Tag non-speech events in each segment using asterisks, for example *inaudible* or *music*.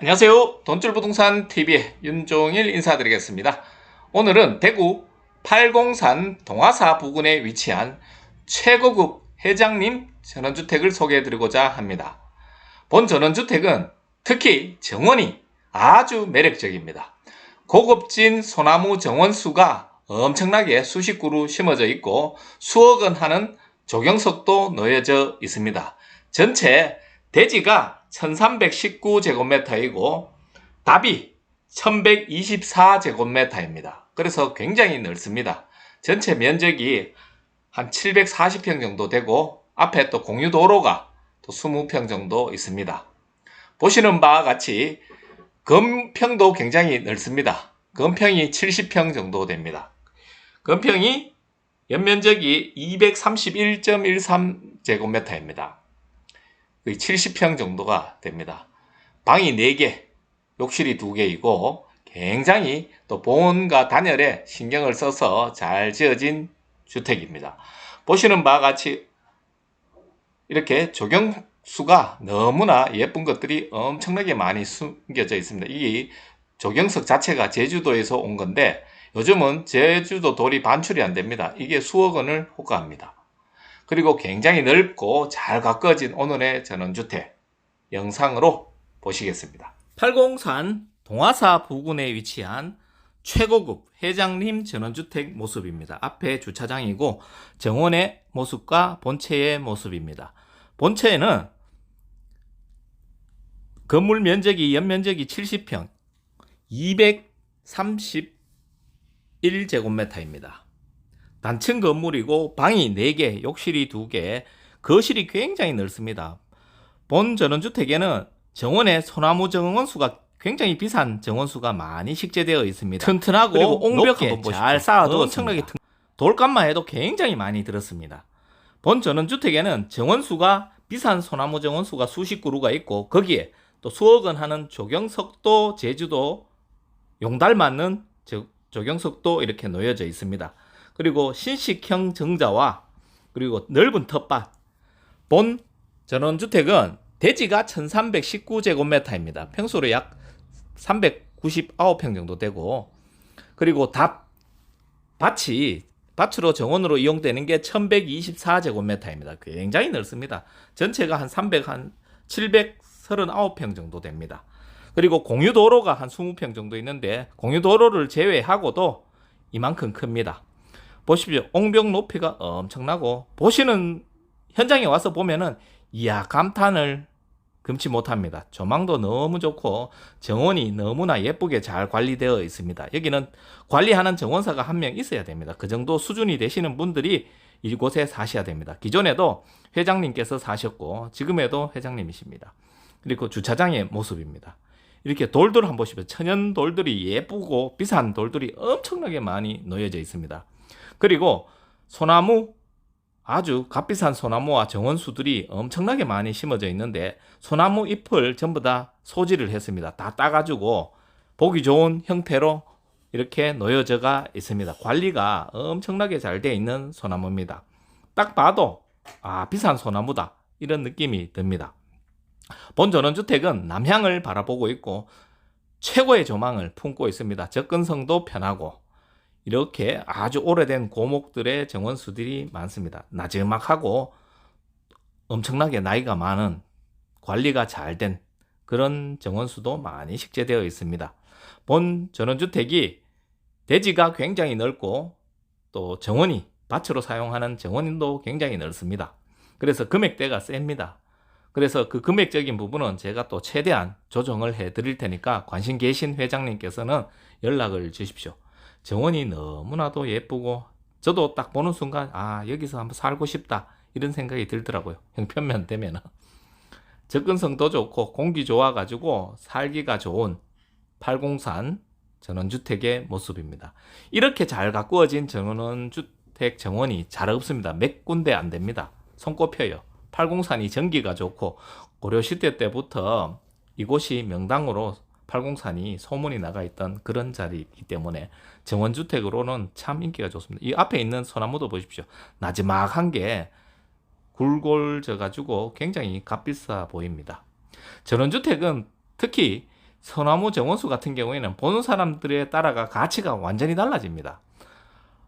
안녕하세요. 돈줄 부동산 TV의 윤종일 인사드리겠습니다. 오늘은 대구 팔공산 동화사 부근에 위치한 최고급 회장님 전원주택을 소개해드리고자 합니다. 본 전원주택은 특히 정원이 아주 매력적입니다. 고급진 소나무 정원수가 엄청나게 수십 그루 심어져 있고 수억 원 하는 조경석도 놓여져 있습니다. 전체 대지가 1319제곱미터이고 답이 1124제곱미터입니다. 그래서 굉장히 넓습니다. 전체 면적이 한 740평 정도 되고 앞에 또 공유도로가 또 20평 정도 있습니다. 보시는 바와 같이 건평도 굉장히 넓습니다. 건평이 70평 정도 됩니다. 건평이 연면적이 231.13제곱미터입니다. 거의 70평 정도가 됩니다. 방이 4개, 욕실이 2개이고 굉장히 또 보온과 단열에 신경을 써서 잘 지어진 주택입니다. 보시는 바와 같이 이렇게 조경수가 너무나 예쁜 것들이 엄청나게 많이 숨겨져 있습니다. 이 조경석 자체가 제주도에서 온 건데 요즘은 제주도 돌이 반출이 안 됩니다. 이게 수억 원을 호가합니다. 그리고 굉장히 넓고 잘 가꿔진 오늘의 전원주택 영상으로 보시겠습니다. 팔공산 동화사 부근에 위치한 최고급 회장님 전원주택 모습입니다. 앞에 주차장이고 정원의 모습과 본체의 모습입니다. 본체에는 건물 면적이 연면적이 70평, 231제곱미터입니다. 단층 건물이고 방이 4개, 욕실이 2개, 거실이 굉장히 넓습니다. 본 전원주택에는 정원의 소나무 정원수가 굉장히 비싼 정원수가 많이 식재되어 있습니다. 튼튼하고 옹벽에 잘 쌓아두었습니다. 엄청나게 튼- 돌값만 해도 굉장히 많이 들었습니다. 본 전원주택에는 정원수가 비싼 소나무 정원수가 수십 그루가 있고 거기에 또 수억 원 하는 조경석도 제주도 용달 맞는 저- 조경석도 이렇게 놓여져 있습니다. 그리고 신식형 정자와 그리고 넓은 텃밭. 본 전원주택은 대지가 1319제곱미터입니다. 평수로 약 399평 정도 되고 그리고 답 밭이 밭으로 정원으로 이용되는 게 1124제곱미터입니다. 굉장히 넓습니다. 전체가 한 300, 한 739평 정도 됩니다. 그리고 공유도로가 한 20평 정도 있는데 공유도로를 제외하고도 이만큼 큽니다. 보십시오. 옹벽 높이가 엄청나고 보시는 현장에 와서 보면은 이야 감탄을 금치 못합니다. 조망도 너무 좋고 정원이 너무나 예쁘게 잘 관리되어 있습니다. 여기는 관리하는 정원사가 한 명 있어야 됩니다. 그 정도 수준이 되시는 분들이 이곳에 사셔야 됩니다. 기존에도 회장님께서 사셨고 지금에도 회장님이십니다. 그리고 주차장의 모습입니다. 이렇게 돌들 한번 보시면 천연 돌들이 예쁘고 비싼 돌들이 엄청나게 많이 놓여져 있습니다. 그리고 소나무 아주 값비싼 소나무와 정원수들이 엄청나게 많이 심어져 있는데 소나무 잎을 전부 다 소지를 했습니다. 다 따가지고 보기 좋은 형태로 이렇게 놓여져가 있습니다. 관리가 엄청나게 잘 되어 있는 소나무입니다. 딱 봐도 아 비싼 소나무다 이런 느낌이 듭니다. 본 전원주택은 남향을 바라보고 있고 최고의 조망을 품고 있습니다. 접근성도 편하고 이렇게 아주 오래된 고목들의 정원수들이 많습니다. 나지막하고 엄청나게 나이가 많은 관리가 잘 된 그런 정원수도 많이 식재되어 있습니다. 본 전원주택이 대지가 굉장히 넓고 또 정원이 밭으로 사용하는 정원도 굉장히 넓습니다. 그래서 금액대가 셉니다. 그래서 그 금액적인 부분은 제가 또 최대한 조정을 해 드릴 테니까 관심 계신 회장님께서는 연락을 주십시오. 정원이 너무나도 예쁘고 저도 딱 보는 순간 아 여기서 한번 살고 싶다 이런 생각이 들더라고요. 형편면 되면은. *laughs* 접근성도 좋고 공기 좋아 가지고 살기가 좋은 팔공산 전원주택의 모습입니다. 이렇게 잘 가꾸어진 전원주택 정원이 잘 없습니다. 몇 군데 안 됩니다. 손꼽혀요. 팔공산이 전기가 좋고 고려시대 때부터 이곳이 명당으로 팔공산이 소문이 나가 있던 그런 자리이기 때문에 정원주택으로는 참 인기가 좋습니다. 이 앞에 있는 소나무도 보십시오. 나지막한 게 굴골 져 가지고 굉장히 값비싸 보입니다. 전원주택은 특히 소나무 정원수 같은 경우에는 보는 사람들에 따라가 가치가 완전히 달라집니다.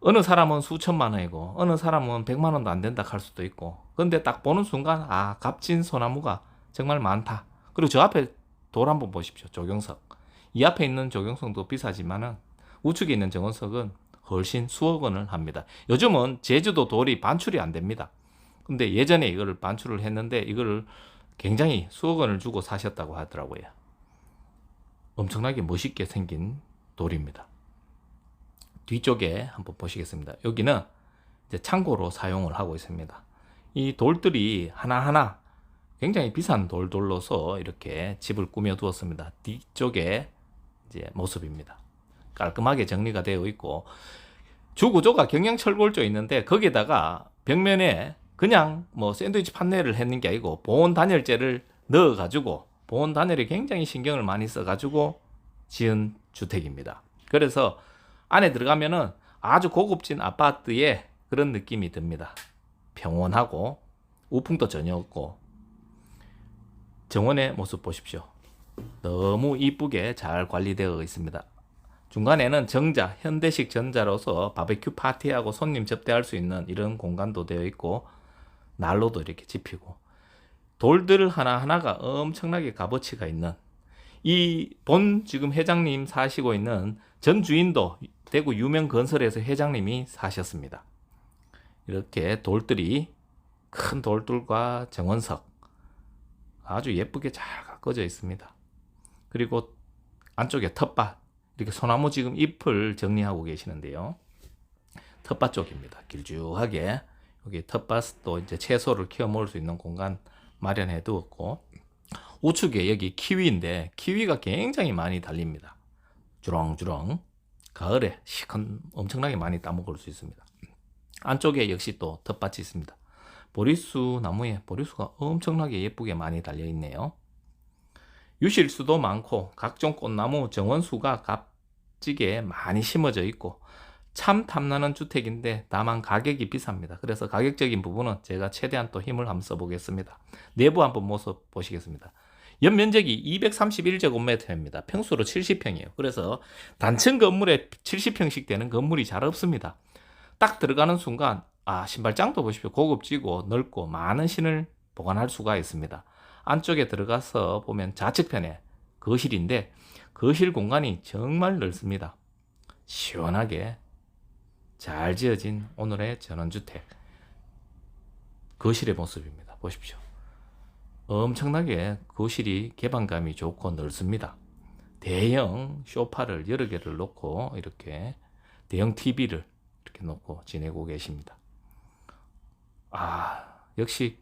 어느 사람은 수천만 원이고 어느 사람은 백만 원도 안 된다 할 수도 있고 근데 딱 보는 순간 아 값진 소나무가 정말 많다. 그리고 저 앞에 돌 한번 보십시오. 조경석. 이 앞에 있는 조경석도 비싸지만은 우측에 있는 정원석은 훨씬 수억 원을 합니다. 요즘은 제주도 돌이 반출이 안 됩니다. 근데 예전에 이거를 반출을 했는데 이거를 굉장히 수억 원을 주고 사셨다고 하더라고요. 엄청나게 멋있게 생긴 돌입니다. 뒤쪽에 한번 보시겠습니다. 여기는 이제 창고로 사용을 하고 있습니다. 이 돌들이 하나하나 굉장히 비싼 돌돌로서 이렇게 집을 꾸며 두었습니다. 뒤쪽에 이제 모습입니다. 깔끔하게 정리가 되어 있고 주구조가 경량철골조 있는데 거기에다가 벽면에 그냥 뭐 샌드위치 판넬을 했는 게 아니고 보온 단열재를 넣어 가지고 보온 단열에 굉장히 신경을 많이 써 가지고 지은 주택입니다. 그래서 안에 들어가면은 아주 고급진 아파트의 그런 느낌이 듭니다. 평온하고 우풍도 전혀 없고 정원의 모습 보십시오. 너무 이쁘게 잘 관리되어 있습니다. 중간에는 정자, 현대식 전자로서 바베큐 파티하고 손님 접대할 수 있는 이런 공간도 되어 있고 난로도 이렇게 집히고 돌들 하나하나가 엄청나게 값어치가 있는 이 본 지금 회장님 사시고 있는 전 주인도 대구 유명 건설에서 회장님이 사셨습니다. 이렇게 돌들이 큰 돌들과 정원석 아주 예쁘게 잘 가꿔져 있습니다. 그리고 안쪽에 텃밭 이렇게 소나무 지금 잎을 정리하고 계시는데요. 텃밭 쪽입니다. 길쭉하게 여기 텃밭도 이제 채소를 키워 먹을 수 있는 공간 마련해 두었고 우측에 여기 키위인데 키위가 굉장히 많이 달립니다. 주렁주렁 가을에 시큰 엄청나게 많이 따먹을 수 있습니다. 안쪽에 역시 또 텃밭이 있습니다. 보리수 나무에 보리수가 엄청나게 예쁘게 많이 달려 있네요. 유실수도 많고 각종 꽃나무 정원수가 값지게 많이 심어져 있고 참 탐나는 주택인데 다만 가격이 비쌉니다. 그래서 가격적인 부분은 제가 최대한 또 힘을 한번 써보겠습니다. 내부 한번 모습 보시겠습니다. 연면적이 231제곱미터입니다. 평수로 70평이에요. 그래서 단층 건물에 70평씩 되는 건물이 잘 없습니다. 딱 들어가는 순간 아 신발장도 보십시오. 고급지고 넓고 많은 신을 보관할 수가 있습니다. 안쪽에 들어가서 보면 좌측편에 거실인데 거실 공간이 정말 넓습니다. 시원하게 잘 지어진 오늘의 전원주택 거실의 모습입니다. 보십시오. 엄청나게 거실이 개방감이 좋고 넓습니다. 대형 쇼파를 여러 개를 놓고 이렇게 대형 TV를 이렇게 놓고 지내고 계십니다. 아, 역시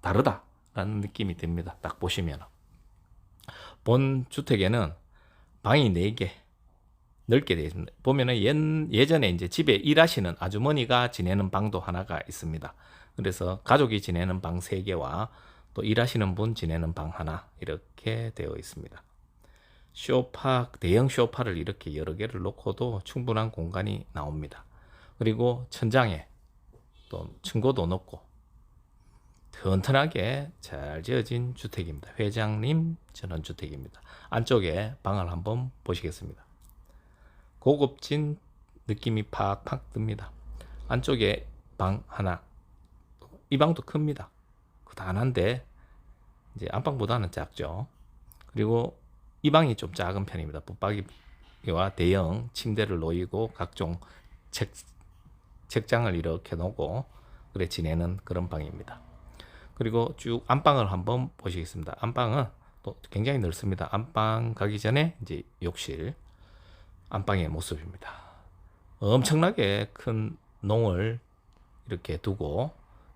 다르다라는 느낌이 듭니다. 딱 보시면. 본 주택에는 방이 4개 넓게 되어 있습니다. 보면은 예, 예전에 이제 집에 일하시는 아주머니가 지내는 방도 하나가 있습니다. 그래서 가족이 지내는 방 3개와 또 일하시는 분 지내는 방 하나 이렇게 되어 있습니다. 쇼파, 대형 쇼파를 이렇게 여러 개를 놓고도 충분한 공간이 나옵니다. 그리고 천장에 또 층고도 높고 튼튼하게 잘 지어진 주택입니다. 회장님 전원주택입니다. 안쪽에 방을 한번 보시겠습니다. 고급진 느낌이 팍팍 듭니다. 안쪽에 방 하나. 이 방도 큽니다. 그단한데 이제 안방보다는 작죠. 그리고 이 방이 좀 작은 편입니다. 붙박이와 대형 침대를 놓이고 각종 책, 책장을 이렇게 놓고 그래 지내는 그런 방입니다. 그리고 쭉 안방을 한번 보시겠습니다. 안방은 또 굉장히 넓습니다. 안방 가기 전에 이제 욕실 안방의 모습입니다. 엄청나게 큰 농을 이렇게 두고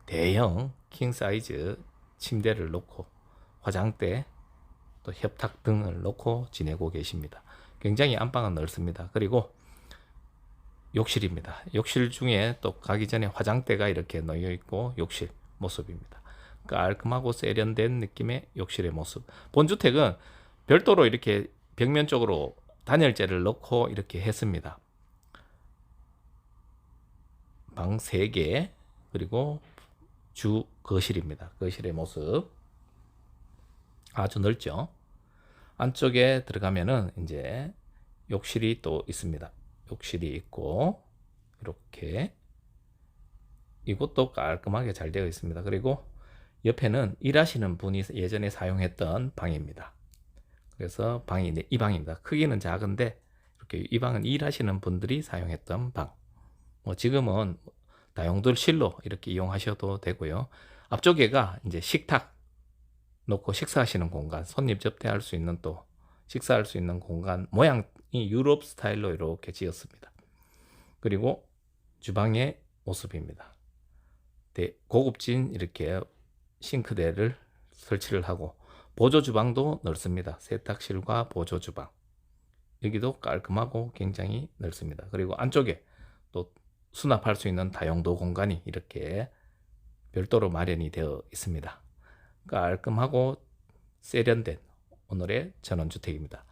대형 킹 사이즈 침대를 놓고 화장대 또 협탁 등을 놓고 지내고 계십니다. 굉장히 안방은 넓습니다. 그리고 욕실입니다. 욕실 중에 또 가기 전에 화장대가 이렇게 놓여 있고 욕실 모습입니다. 깔끔하고 세련된 느낌의 욕실의 모습. 본주택은 별도로 이렇게 벽면 쪽으로 단열재를 넣고 이렇게 했습니다. 방 3개 그리고 주 거실입니다. 거실의 모습 아주 넓죠. 안쪽에 들어가면은 이제 욕실이 또 있습니다. 욕실이 있고 이렇게 이곳도 깔끔하게 잘 되어 있습니다. 그리고 옆에는 일하시는 분이 예전에 사용했던 방입니다. 그래서 방이 네- 이 방입니다. 크기는 작은데 이렇게 이 방은 일하시는 분들이 사용했던 방. 뭐 지금은 다용도실로 이렇게 이용하셔도 되고요. 앞쪽에가 이제 식탁 놓고 식사하시는 공간, 손님 접대할 수 있는 또 식사할 수 있는 공간 모양 이 유럽 스타일로 이렇게 지었습니다. 그리고 주방의 모습입니다. 네, 고급진 이렇게 싱크대를 설치를 하고 보조 주방도 넓습니다. 세탁실과 보조 주방. 여기도 깔끔하고 굉장히 넓습니다. 그리고 안쪽에 또 수납할 수 있는 다용도 공간이 이렇게 별도로 마련이 되어 있습니다. 깔끔하고 세련된 오늘의 전원주택입니다.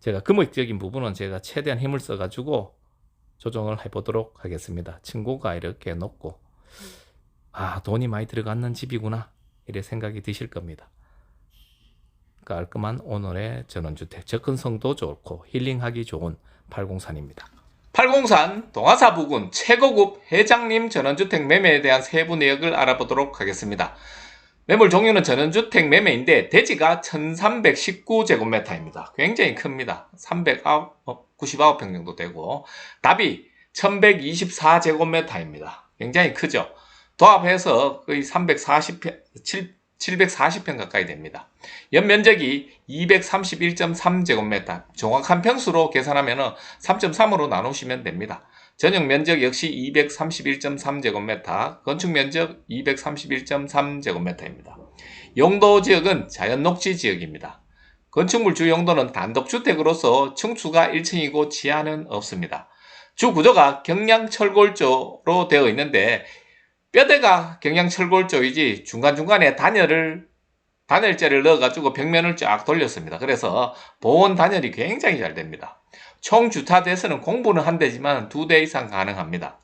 제가 금액적인 부분은 제가 최대한 힘을 써가지고 조정을 해보도록 하겠습니다. 층고가 이렇게 높고 아 돈이 많이 들어갔는 집이구나 이래 생각이 드실 겁니다. 깔끔한 오늘의 전원주택 접근성도 좋고 힐링하기 좋은 803입니다. 803 동아사 부근 최고급 회장님 전원주택 매매에 대한 세부 내역을 알아보도록 하겠습니다. 매물 종류는 전원주택 매매인데 대지가 1319제곱미터입니다. 굉장히 큽니다. 399평 정도 되고 답이 1124제곱미터입니다. 굉장히 크죠. 도합해서 거의 340평, 740평 가까이 됩니다. 연면적이 231.3제곱미터. 정확한 평수로 계산하면 3.3으로 나누시면 됩니다. 전용 면적 역시 231.3제곱미터, 건축 면적 231.3제곱미터입니다. 용도 지역은 자연 녹지 지역입니다. 건축물 주 용도는 단독주택으로서 층수가 1층이고 지하는 없습니다. 주 구조가 경량철골조로 되어 있는데 뼈대가 경량철골조이지 중간중간에 단열을 단열재를 넣어가지고 벽면을 쫙 돌렸습니다. 그래서 보온 단열이 굉장히 잘 됩니다. 총 주타 대수는 공부는 한 대지만 두 대 이상 가능합니다.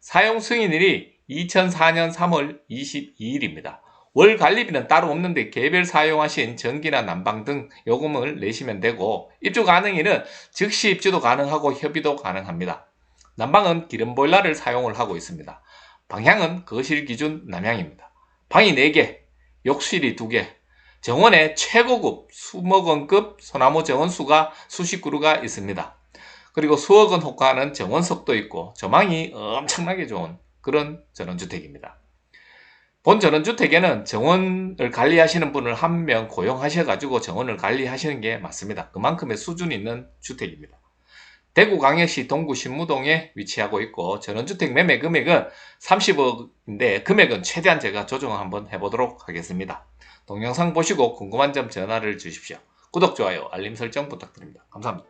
사용 승인일이 2004년 3월 22일입니다. 월 관리비는 따로 없는데 개별 사용하신 전기나 난방 등 요금을 내시면 되고 입주 가능일은 즉시 입주도 가능하고 협의도 가능합니다. 난방은 기름 보일러를 사용을 하고 있습니다. 방향은 거실 기준 남향입니다. 방이 4개, 욕실이 2개, 정원에 최고급 수목원급 소나무 정원수가 수십 그루가 있습니다. 그리고 수억 원 호가하는 정원석도 있고 조망이 엄청나게 좋은 그런 전원주택입니다. 본 전원주택에는 정원을 관리하시는 분을 한 명 고용하셔가지고 정원을 관리하시는 게 맞습니다. 그만큼의 수준 있는 주택입니다. 대구 광역시 동구 신무동에 위치하고 있고 전원주택 매매 금액은 30억인데 금액은 최대한 제가 조정을 한번 해보도록 하겠습니다. 동영상 보시고 궁금한 점 전화를 주십시오. 구독, 좋아요, 알림 설정 부탁드립니다. 감사합니다.